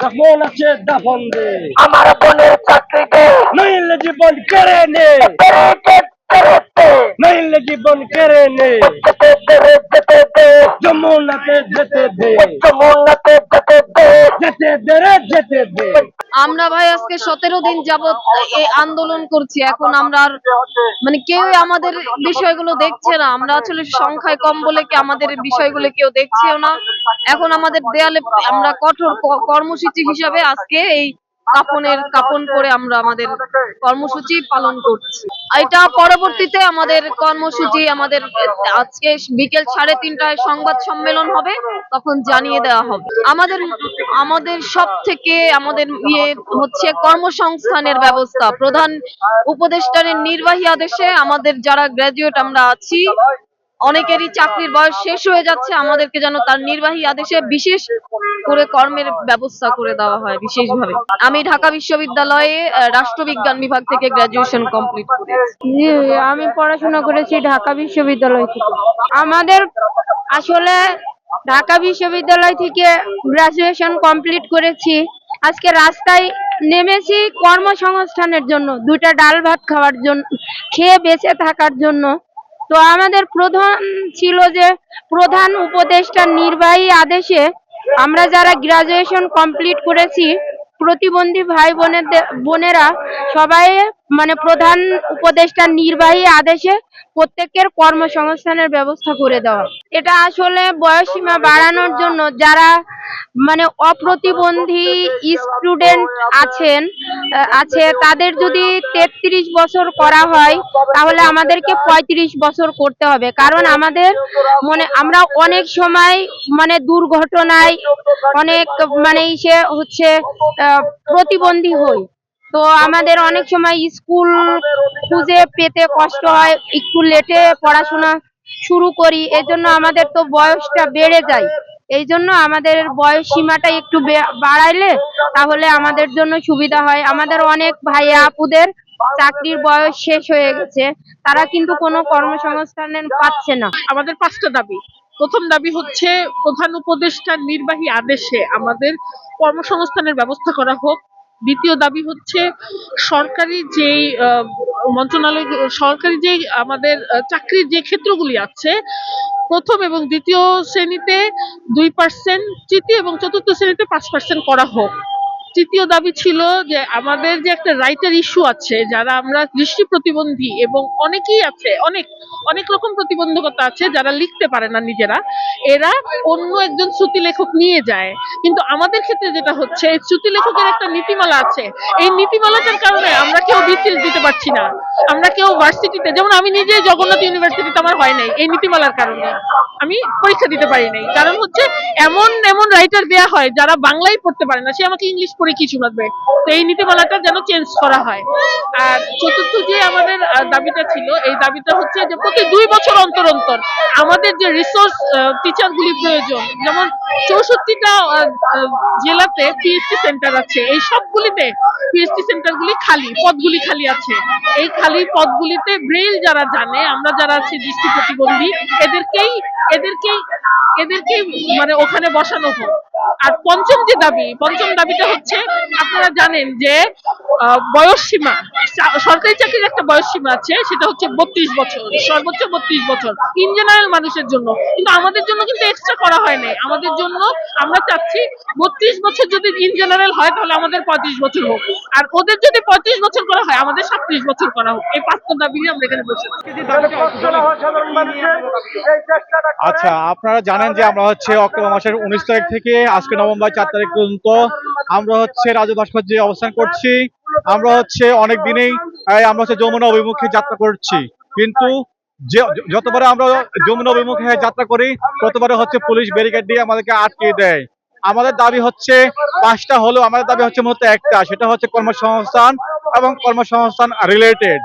কেমন আছে দাফন দে আমার বোনের চাকরি দে। নইলে জীবন কেড়ে নে। নইলে জীবন কেড়ে নে। যমুনাতে যেতে দে। যমুনাতে যেতে দে। যেতে দে যেতে দে। আমরা ভাই আজকে সতেরো দিন যাবৎ এই আন্দোলন করছি, এখন আমরা আর মানে কেউ আমাদের বিষয়গুলো দেখছে না। আমরা আসলে সংখ্যায় কম বলে কি আমাদের বিষয়গুলো কেউ দেখছেও না। এখন আমাদের দেয়ালে আমরা কঠোর কর্মসূচি হিসাবে আজকে এই কাপনের কাপন করে আমরা আমাদের কর্মসূচি পালন করছি। এটা পরবর্তীতে আমাদের কর্মসূচি, আমাদের আজকে বিকেল সাড়ে তিনটায় সংবাদ সম্মেলন হবে, তখন জানিয়ে দেওয়া হবে। আমাদের আমাদের সব থেকে আমাদের ইয়ে হচ্ছে কর্মসংস্থানের ব্যবস্থা। প্রধান উপদেষ্টার নির্বাহী আদেশে আমাদের যারা গ্রাজুয়েট আমরা আছি অনেকেরই চাকরির বয়স শেষ হয়ে যাচ্ছে, আমাদেরকে যেন তার নির্বাহী আদেশে বিশেষ করে কর্মের ব্যবস্থা করে দেওয়া হয় বিশেষভাবে। আমি ঢাকা বিশ্ববিদ্যালয়ে রাষ্ট্রবিজ্ঞান বিভাগ থেকে গ্রাজুয়েশন কমপ্লিট করেছি। আমি পড়াশোনা করেছি ঢাকা বিশ্ববিদ্যালয় থেকে। আমাদের আসলে ঢাকা বিশ্ববিদ্যালয় থেকে গ্রাজুয়েশন কমপ্লিট করেছি। আজকে রাস্তায় নেমেছি কর্মসংস্থানের জন্য, দুইটা ডাল ভাত খাওয়ার জন্য, খেয়ে বেঁচে থাকার জন্য। তো আমাদের প্রধান ছিল যে প্রধান উপদেষ্টার নির্বাহী আদেশে আমরা যারা গ্রাজুয়েশন কমপ্লিট করেছি, প্রতিবন্ধী ভাই বোনেদের বোনেরা সবাই মানে প্রধান উপদেষ্টার নির্বাহী আদেশে প্রত্যেকের কর্মসংস্থানের ব্যবস্থা করে দেওয়া। এটা আসলে বয়সসীমা বাড়ানোর জন্য যারা মানে অপ্রতিবন্ধী স্টুডেন্ট আছেন আছে, তাদের যদি তেত্রিশ বছর করা হয়, তাহলে আমাদেরকে পঁয়ত্রিশ বছর করতে হবে। কারণ আমাদের মানে আমরা অনেক সময় মানে দুর্ঘটনায় অনেক মানে ইসে হচ্ছে প্রতিবন্ধী হই। তো আমাদের অনেক সময় স্কুল খুঁজে পেতে কষ্ট হয়, একটু লেটে পড়াশোনা শুরু করি এই জন্য আমাদের তো বয়সটা বেড়ে যায়। এই জন্য আমাদের বয়স সীমাটা একটু বাড়াইলে তাহলে আমাদের জন্য সুবিধা হয়। আমাদের অনেক ভাইয়া আপুদের চাকরির বয়স শেষ হয়ে গেছে, তারা কিন্তু কোনো কর্মসংস্থানের পাচ্ছে না। আমাদের পাঁচটা দাবি। প্রথম দাবি হচ্ছে প্রধান উপদেষ্টার নির্বাহী আদেশে আমাদের কর্মসংস্থানের ব্যবস্থা করা হোক। দ্বিতীয় দাবি হচ্ছে সরকারি যেই মন্ত্রণালয়, সরকারি যেই আমাদের চাকরির যে ক্ষেত্রগুলি আছে, প্রথম এবং দ্বিতীয় শ্রেণীতে দুই পার্সেন্ট তৃতীয় এবং চতুর্থ শ্রেণীতে পাঁচ পার্সেন্ট করা হোক। তৃতীয় দাবি ছিল যে আমাদের যে একটা রাইটের ইস্যু আছে, যারা আমরা দৃষ্টি প্রতিবন্ধী এবং অনেকেই আছে, অনেক অনেক রকম প্রতিবন্ধকতা আছে যারা লিখতে পারে না নিজেরা, এরা অন্য একজন শ্রুতি লেখক নিয়ে যায়। কিন্তু আমাদের ক্ষেত্রে যেটা হচ্ছে শ্রুতি লেখকের একটা নীতিমালা আছে। এই নীতিমালাটার কারণে আমরা কেউ ডিটেলস দিতে পারছি না। আমরা কেউ ভার্সিটিতে যেমন আমি নিজে জগন্নাথ ইউনিভার্সিটিতে আমার হয় নাই এই নীতিমালার কারণে। আমি পরীক্ষা দিতে পারি নাই। কারণ হচ্ছে, এমন এমন রাইটার দেয়া হয় যারা বাংলাই পড়তে পারে না। সে আমাকে ইংলিশ পড়ে কি শোনাবে তো এই নীতিমালাটা যেন চেঞ্জ করা হয়। আর চতুর্থ যে আমাদের দাবিটা ছিল, এই দাবিটা হচ্ছে যে প্রতি দুই বছর অন্তর অন্তর আমাদের যে রিসোর্স টিচার গুলি প্রয়োজন, যেমন চৌষট্টিটা জেলাতে পিএসসি সেন্টার আছে, এই সবগুলিতে পিএসসি সেন্টার গুলি খালি, পদগুলি খালি আছে। এই খালি পদগুলিতে ব্রেইল যারা জানে, আমরা যারা আছি দৃষ্টি প্রতিবন্ধী, এদেরকেই এদেরকেই এদেরকেই মানে ওখানে বসানো হোক। আর পঞ্চম যে দাবি পঞ্চম দাবিটা হচ্ছে আপনারা জানেন যে আহ, বয়স সীমা সরকারি চাকরির একটা বয়স সীমা আছে সেটা হচ্ছে বত্রিশ বছর সর্বোচ্চ বত্রিশ বছর ইন জেনারেল মানুষের জন্য। কিন্তু আমাদের জন্য কিন্তু এক্সট্রা করা হয় নাই। আমাদের জন্য আমরা চাচ্ছি বত্রিশ বছর যদি ইন জেনারেল হয় তাহলে আমাদের পঁয়ত্রিশ বছর হোক। আর ওদের যদি পঁয়ত্রিশ বছর করা হয় আমাদের সাতত্রিশ বছর করা হোক। এই পাঁচটা দাবি নিয়ে আমরা এখানে বসে। আচ্ছা আপনারা জানেন যে আমরা হচ্ছে অক্টোবর মাসের উনিশ তারিখ থেকে আজকে নভেম্বর চার তারিখ পর্যন্ত আমরা হচ্ছে রাজু ভাস্কর্যে অবস্থান করছি। আমরা হচ্ছে অনেক দিনেই আমরা হচ্ছে যমুনা অভিমুখে যাত্রা করছি। কিন্তু যে, যতবারে আমরা যমুনা অভিমুখে যাত্রা করি, ততবারে হচ্ছে পুলিশ ব্যারিকেড দিয়ে আমাদেরকে আটকে দেয়। আমাদের দাবি হচ্ছে পাঁচটা হলো আমাদের দাবি হচ্ছে মূলত একটা, সেটা হচ্ছে কর্মসংস্থান এবং কর্মসংস্থান রিলেটেড